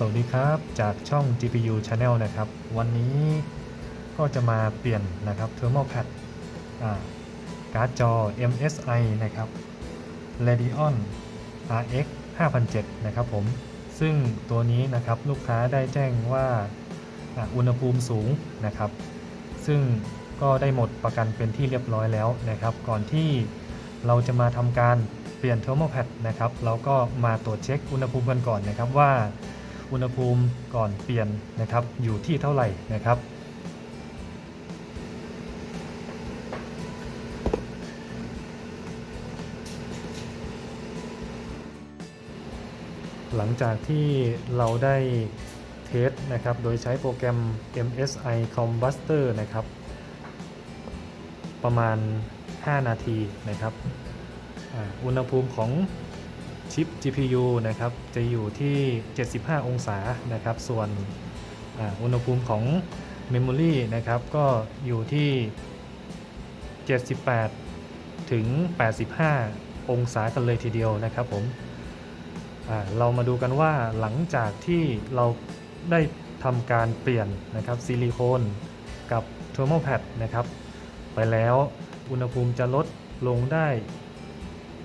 สวัสดีครับจากช่อง GPU Channel นะครับ วันนี้ก็จะมาเปลี่ยนนะครับ Thermal Pad การ์ดจอ MSI นะครับ Radeon RX 5007 นะครับผม ซึ่งตัวนี้นะครับลูกค้าได้แจ้งว่าอ,อุณหภูมิสูงนะครับ ซึ่งก็ได้หมดประกันเป็นที่เรียบร้อยแล้วนะครับ ก่อนที่เราจะมาทำการเปลี่ยน Thermal Pad นะครับ เราก็มาตรวจเช็คอุณหภูมิกันก่อนนะครับว่า อุณหภูมิก่อนเปลี่ยนนะครับอยู่ที่เท่าไหร่นะครับหลังจากที่เราได้เทสนะครับ โดยใช้โปรแกรม MSI Combustor นะครับ ประมาณ 5 นาทีนะครับ อุณหภูมิของ ชิป GPU นะครับจะอยู่ที่ 75 องศานะครับส่วนอุณหภูมิของ Memory นะครับก็อยู่ที่ 78 ถึง 85 องศากันเลยทีเดียวนะครับผมเรามาดูกันว่าหลังจากที่เราได้ทำการเปลี่ยนนะครับซิลิโคนกับเทอร์โมแพดนะครับไปแล้วอุณหภูมิจะลดลงได้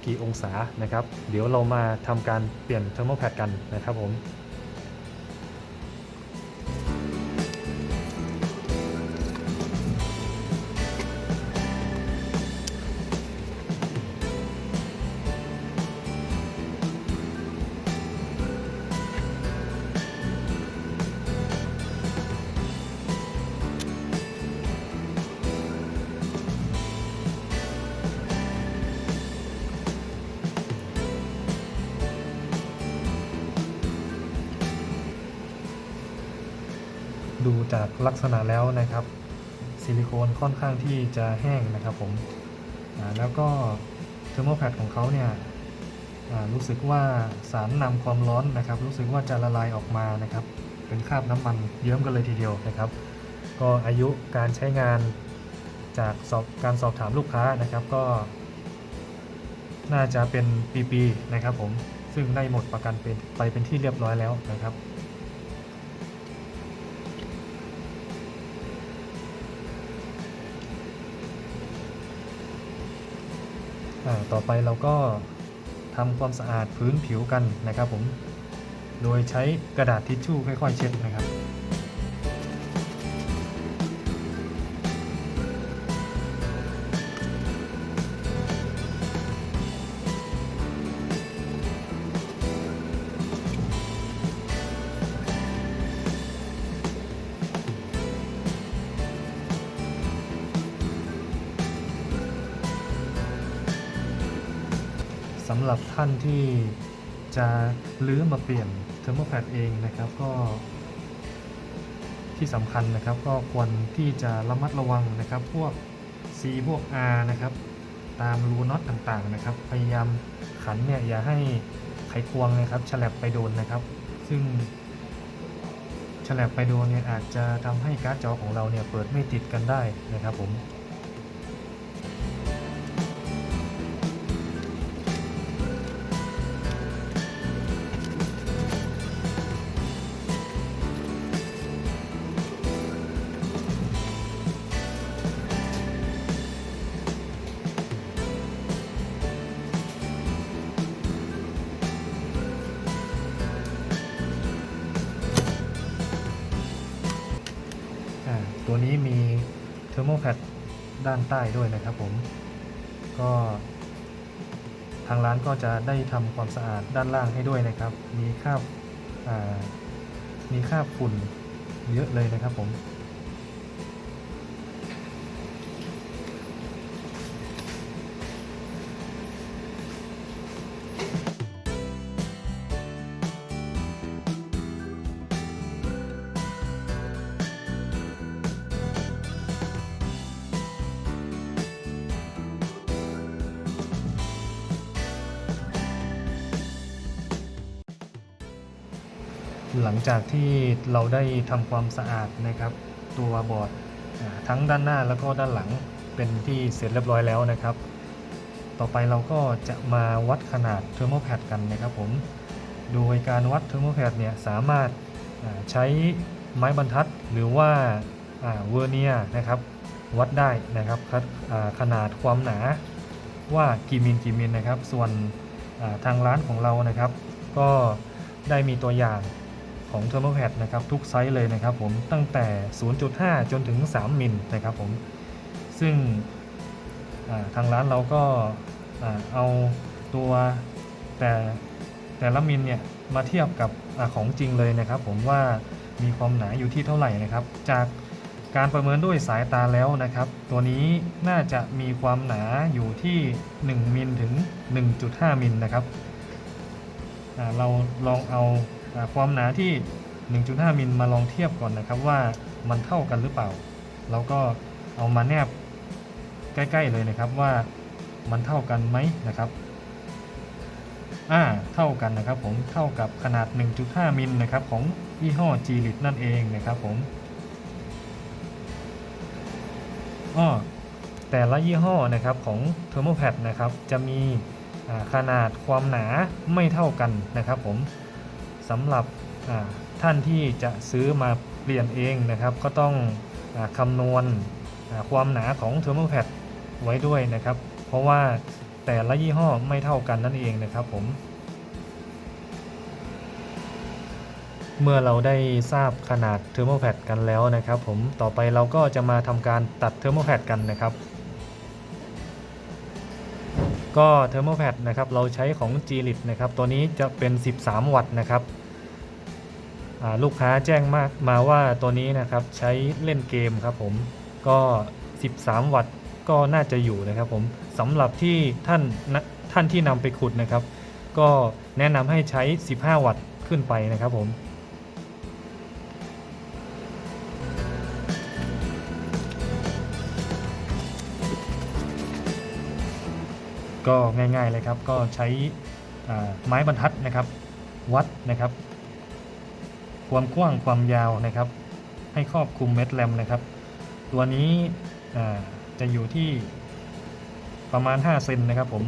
กี่องศานะครับ เดี๋ยวเรามาทำการเปลี่ยนเทอร์โมแพดกันนะครับผม ดูจากลักษณะแล้วนะครับ ซิลิโคนค่อนข้างที่จะแห้งนะครับผมแล้วก็เทอร์โมแพดของเขาเนี่ยรู้สึกว่าสารนำความร้อนนะครับ รู้สึกว่าจะละลายออกมานะครับ เป็นคราบน้ำมันเยิ้มกันเลยทีเดียวนะครับ ก็อายุการใช้งานจากสอบการสอบถามลูกค้านะครับก็ น่าจะเป็นปีๆนะครับผมซึ่งได้หมดประกันเป็นไปเป็นที่เรียบร้อยแล้วนะครับ ต่อไปเราก็ทำความสะอาดพื้นผิวกันนะครับผม โดยใช้กระดาษทิชชู่ค่อยๆ เช็ดนะครับ สำหรับท่านที่จะลื้อมาเปลี่ยนเทอร์โมแพดเองนะครับก็ที่สำคัญนะครับก็ควรที่จะระมัดระวังนะครับ พวก C พวก R นะครับ ตามรูน็อตต่างๆนะครับ พยายามขันเนี่ยอย่าให้ไขควงนะครับฉลับไปโดนนะครับ ซึ่งฉลับไปโดนเนี่ยอาจจะทำให้การ์ดจอของเราเนี่ยเปิดไม่ติดกันได้นะครับผม ตัวนี้มีเทอร์โมแพดด้านใต้ด้วยนะครับผม ก็ทางร้านก็จะได้ทำความสะอาดด้านล่างให้ด้วยนะครับ มีคราบมีคราบฝุ่นเยอะเลยนะครับผม หลังจากที่เราได้ทำความสะอาดนะครับตัวบอร์ดทั้งด้านหน้าแล้วก็ด้านหลังเป็นที่เสร็จเรียบร้อยแล้วนะครับ ต่อไปเราก็จะมาวัดขนาดเทอร์โมแพดกันนะครับผมโดยการวัดเทอร์โมแพดเนี่ยสามารถใช้ไม้บรรทัดหรือว่าเวอร์เนียนะครับวัดได้นะครับขนาดความหนาว่ากี่มิลกี่มิลนะครับ ส่วนทางร้านของเรานะครับ ก็ได้มีตัวอย่าง ของเทอร์โมแพดนะครับทุกไซส์เลยนะครับผมตั้งแต่ 0.5 จนถึง 3 มิลนะครับผมซึ่งทางร้านเราก็เอาตัวแต่แต่ละมิลเนี่ยมาเทียบกับอของจริงเลยนะครับ ผมว่ามีความหนาอยู่ที่เท่าไหร่นะครับ จากการประเมินด้วยสายตาแล้วนะครับ ตัวนี้น่าจะมีความหนาอยู่ที่ 1มิลถึง 1.5มิลนะครับเราลองเอา ความหนาที่ 1.5 มิลมาลองเทียบก่อนนะครับว่ามันเท่ากันหรือเปล่าเราก็เอามาแนบใกล้ๆเลยนะครับว่ามันเท่ากันไหมนะครับอ่าเท่ากันนะครับผมเท่ากับขนาด 1.5 มิลนะครับของยี่ห้อ g l i t นั่นเองนะครับผมอ้อแต่ละยี่ห้อนะครับของ Thermopad นะครับจะมีขนาดความหนาไม่เท่ากันนะครับผม สำหรับท่านที่จะซื้อมาเปลี่ยนเองนะครับ ก็ต้องอคำนวณความหนาของ Thermopad ไว้ด้วยนะครับ เพราะว่าแต่ละยี่ห้อไม่เท่ากันนั่นเองนะครับผม เมื่อเราได้ทราบขนาดเทอร์โมแพดกันแล้วนะครับ ผมต่อไปเราก็จะมาทำการตัดเทอร์โมแพดกันนะครับก็เทอร์โมแพดนะครับเราใช้ของ g l i t นะครับตัวนี้จะเป็น 13 วัตต์นะครับ ลูกค้าแจ้งมากมาว่าตัวนี้นะครับใช้เล่นเกมครับผมก็ 13 วัตต์ก็น่าจะอยู่นะครับผมสำหรับที่ท่านท่านที่นำไปขุดนะครับ ก็แนะนำให้ใช้ 15 วัตต์ขึ้นไปนะครับผมก็ง่ายๆเลยครับก็ใช้ไม้บรรทัดนะครับ วัดนะครับ ความกว้างความยาวนะครับ ให้ครอบคลุมเม็ดแรมนะครับ ตัวนี้จะอยู่ที่ประมาณ 5 เซนนะครับผม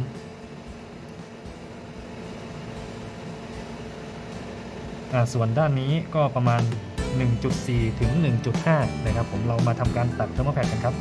ส่วนด้านนี้ก็ประมาณ 1.4 ถึง 1.5 นะครับผมเรามาทำการตัดเทอร์โมแพดกันครับ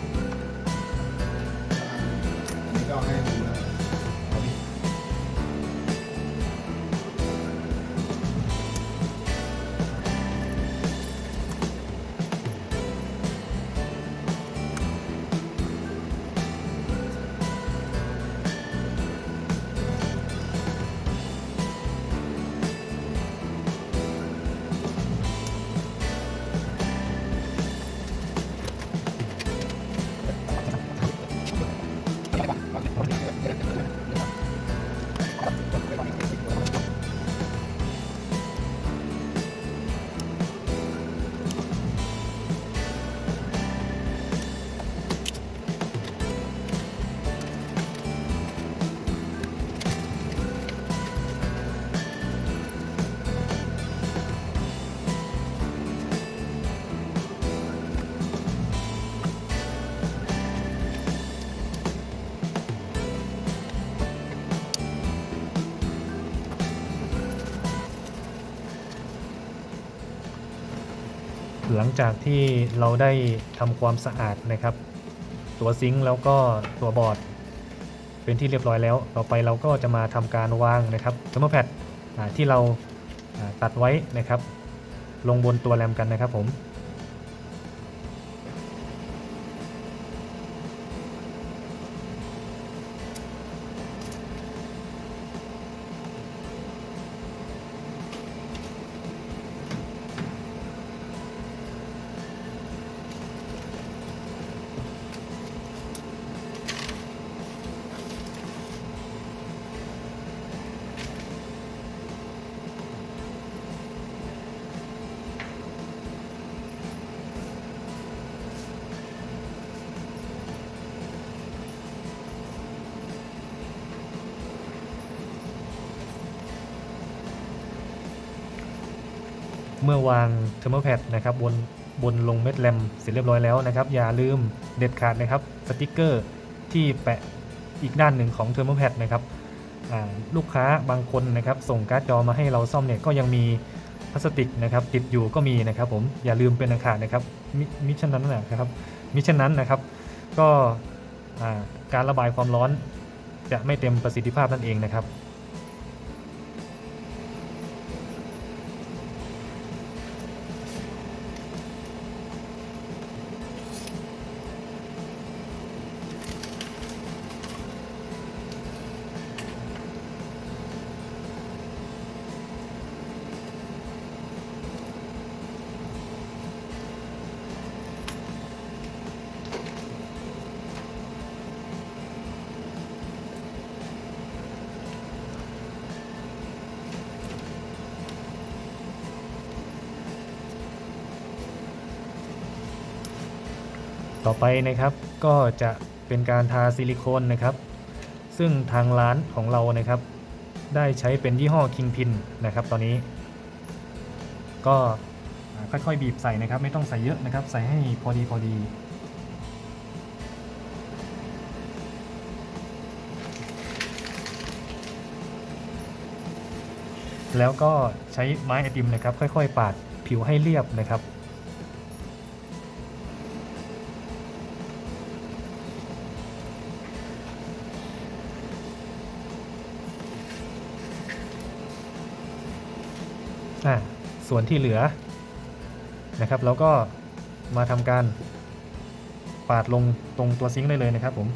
ลังจากที่เราได้ทำความสะอาดนะครับ ตัวซิงค์แล้วก็ตัวบอร์ด เป็นที่เรียบร้อยแล้ว ต่อไปเราก็จะมาทำการวางนะครับเทอร์โมแพดที่เราอ่าตัดไว้นะครับ ลงบนตัวแรมกันนะครับผม เมื่อวางเทอร์โมแพดนะครับบนบนลงเม็ดแรมเสร็จเรียบร้อยแล้วนะครับ อย่าลืมเด็ดขาดนะครับสติกเกอร์ที่แปะอีกด้านหนึ่งของเทอร์โมแพดนะครับลูกค้าบางคนนะครับส่งการ์ดจอมาให้เราซ่อมเนี่ยก็ยังมีพลาสติกนะครับติดอยู่ก็มีนะครับผมอย่าลืมเป็นอันขาดนะครับมิฉะนั้นนะครับมิฉะนั้นนะครับ ก็การระบายความร้อนจะไม่เต็มประสิทธิภาพนั่นเองนะครับ ต่อไปนะครับก็จะเป็นการทาซิลิโคนนะครับ ซึ่งทางร้านของเรานะครับ ได้ใช้เป็นยี่ห้อ Kingpin นะครับตอนนี้ ก็ค่อยๆบีบใส่นะครับ ไม่ต้องใส่เยอะนะครับ ใส่ให้พอดีพอดีแล้วก็ใช้ไม้ไอติมนะครับ ค่อย ๆ ปาดผิวให้เรียบนะครับ อะส่วนที่เหลือนะครับเราก็มาทำการปาดลงตรงตัวซิงค์ได้เลยนะครับผม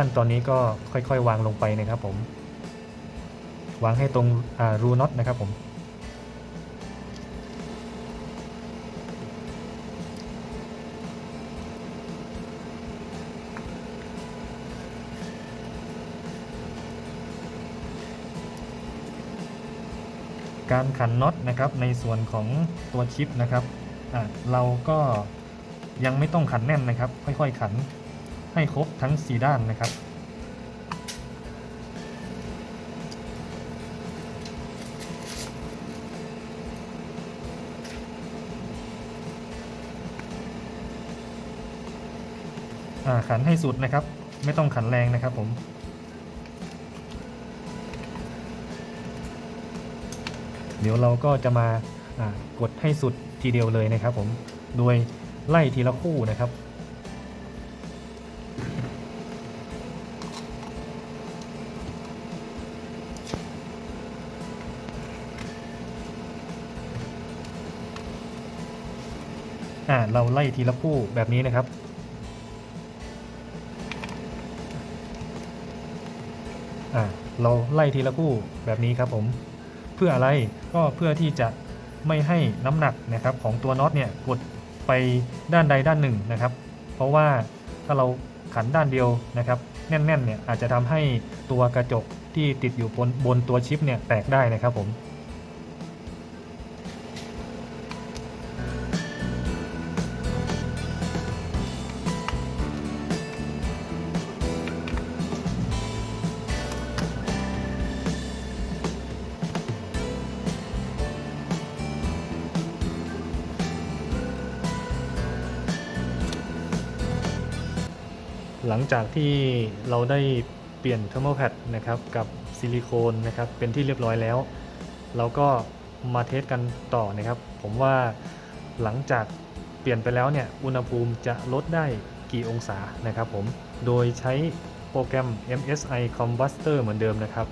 ขั้นตอนนี้ก็ค่อยๆ วางลงไปนะครับผม วางให้ตรงรูน็อตนะครับผม การขันน็อตนะครับในส่วนของตัวชิปนะครับเราก็ยังไม่ต้องขันแน่นนะครับ ค่อยๆขัน ให้ครบทั้ง 4 ด้านนะครับ ขันให้สุดนะครับ ไม่ต้องขันแรงนะครับผมเดี๋ยวเราก็จะมากดให้สุดทีเดียวเลยนะครับผม โดยไล่ทีละคู่นะครับ อ่าเราไล่ทีละคู่แบบนี้นะครับ อ่าเราไล่ทีละคู่แบบนี้ครับผม เพื่ออะไรก็เพื่อที่จะไม่ให้น้ำหนักนะครับของตัวน็อตเนี่ยกดไปด้านใดด้านหนึ่งนะครับ เพราะว่าถ้าเราขันด้านเดียวนะครับแน่นๆเนี่ยอาจจะทำให้ตัวกระจกที่ติดอยู่บนบนตัวชิปเนี่ยแตกได้นะครับผม หลังจากที่เราได้เปลี่ยนเทอร์โมแพดนะครับกับซิลิโคนนะครับเป็นที่เรียบร้อยแล้ว เราก็มาเทสกันต่อนะครับ ผมว่าหลังจากเปลี่ยนไปแล้วเนี่ยอุณหภูมิจะลดได้กี่องศานะครับผมโดยใช้โปรแกรม MSI Combustor เหมือนเดิมนะครับ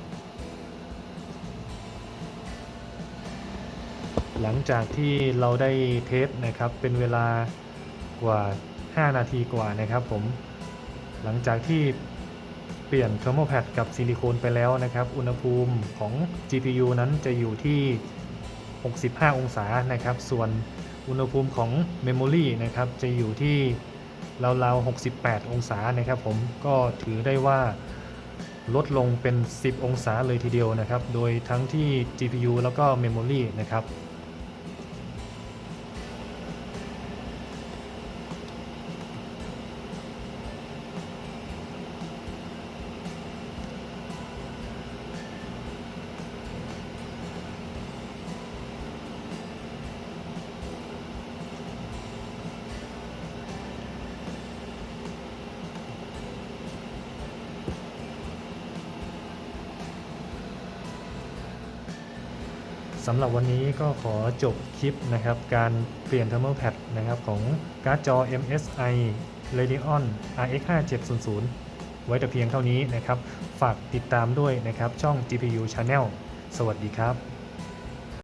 หลังจากที่เราได้เทสนะครับเป็นเวลากว่า 5 นาทีกว่านะครับผม หลังจากที่เปลี่ยนเทอร์โมแพดกับซิลิโคนไปแล้วนะครับ อุณหภูมิของ GPU นั้นจะอยู่ที่ 65 องศานะครับ ส่วนอุณหภูมิของ Memory นะครับจะอยู่ที่ราวๆ 68 องศานะครับผมก็ถือได้ว่าลดลงเป็น 10 องศาเลยทีเดียวนะครับ โดยทั้งที่ GPU แล้วก็ Memory นะครับ สำหรับวันนี้ก็ขอจบคลิปนะครับการเปลี่ยน Thermal Pad นะครับของการ์ดจอ MSI Radeon RX 5700 ไว้แต่เพียงเท่านี้นะครับ ฝากติดตามด้วยนะครับช่อง GPU Channel สวัสดีครับ